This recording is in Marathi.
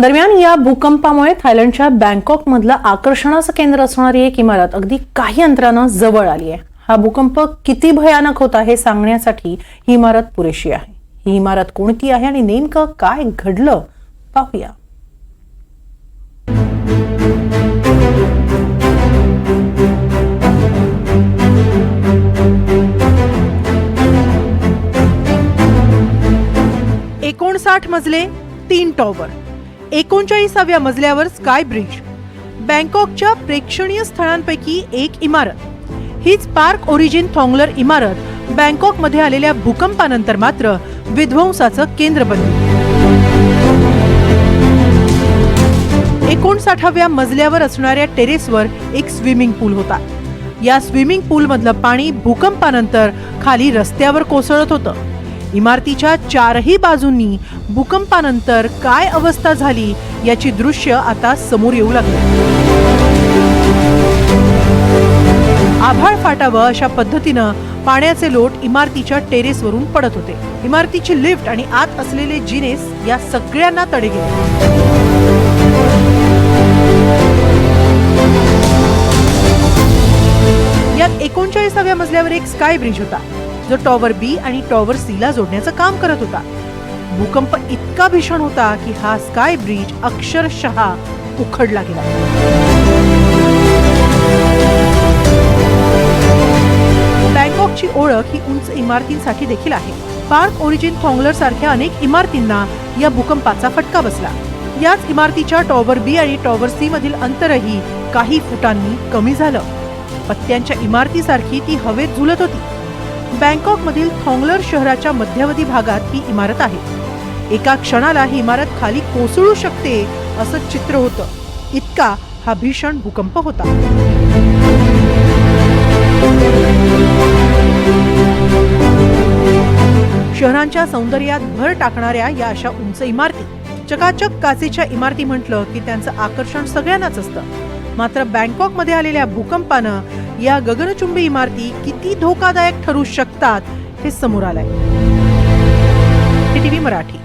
दरम्यान या भूकंपामुळे थायलंडच्या बँकॉक मधलं आकर्षणाचं केंद्र असणारी एक इमारत अगदी काही अंतरानं जवळ आली आहे हा भूकंप किती भयानक होता हे सांगण्यासाठी ही इमारत पुरेशी आहे. ही इमारत कोणती आहे आणि नेमकं काय घडलं? पाहूया. एकोणसाठ मजले तीन टॉवर. एकोणचाळीसाव्या मजल्यावर स्काय ब्रिज. बँकॉकच्या प्रेक्षणीय स्थळांपैकी एक इमारत. हीच पार्क ओरिजिन थॉंगलर इमारत बँकॉकमध्ये आलेल्या भूकंपानंतर मात्र विध्वंसाचं केंद्र बनली. एकोणसाठाव्या मजल्यावर असणाऱ्या टेरेसवर एक स्विमिंग पूल होता. या स्विमिंग पूल मधलं पाणी भूकंपानंतर खाली रस्त्यावर कोसळत होतं. इमारतीच्या चारही बाजूंनी भूकंपानंतर काय अवस्था झाली याची दृश्य आता समोर येऊ लागली आभाळ फाटावं अशा पद्धतीनं पाण्याचे लोट इमारतीच्या टेरेसवरून पडत होते. इमारतीची लिफ्ट आणि आत असलेले जिनेस या सगळ्यांना तडे गेले. एकोणचाळीसाव्या मजल्यावर एक स्काय ब्रिज होता. जो टॉवर बी आणि टॉवर सी ला जोडण्याचं काम करत होता. भूकंप इतका भीषण होता की हा स्काय ब्रिज अक्षरशः उखडला गेला. बँकॉकची ओळख ही उंच इमारतींसाठी देखील आहे. पार्क ओरिजिन थॉंगलर सारख्या अनेक इमारतींना या भूकंपाचा फटका बसला. याच इमारतीच्या टॉवर बी आणि टॉवर सी मधील अंतरही काही फुटांनी कमी झालं. पत्त्यांच्या इमारतीसारखी ती हवेत झुलत होती. बँकॉकमधील थॉंगलर शहराच्या मध्यवर्ती भागात ही इमारत आहे. एका क्षणाला ही इमारत खाली कोसळू शकते असं चित्र होतं. इतका हा भीषण भूकंप होता. शहरांच्या सौंदर्यात भर टाकणाऱ्या या अशा उंच इमारती चकाचक काचेच्या इमारती म्हटलं की त्यांचं आकर्षण सगळ्यांनाच असतं. मात्र बँकॉकमध्ये आलेल्या भूकंपानं या गगनचुंबी इमारती किती धोकादायक ठरू शकतात हे समोर आलंय. टीव्ही मराठी.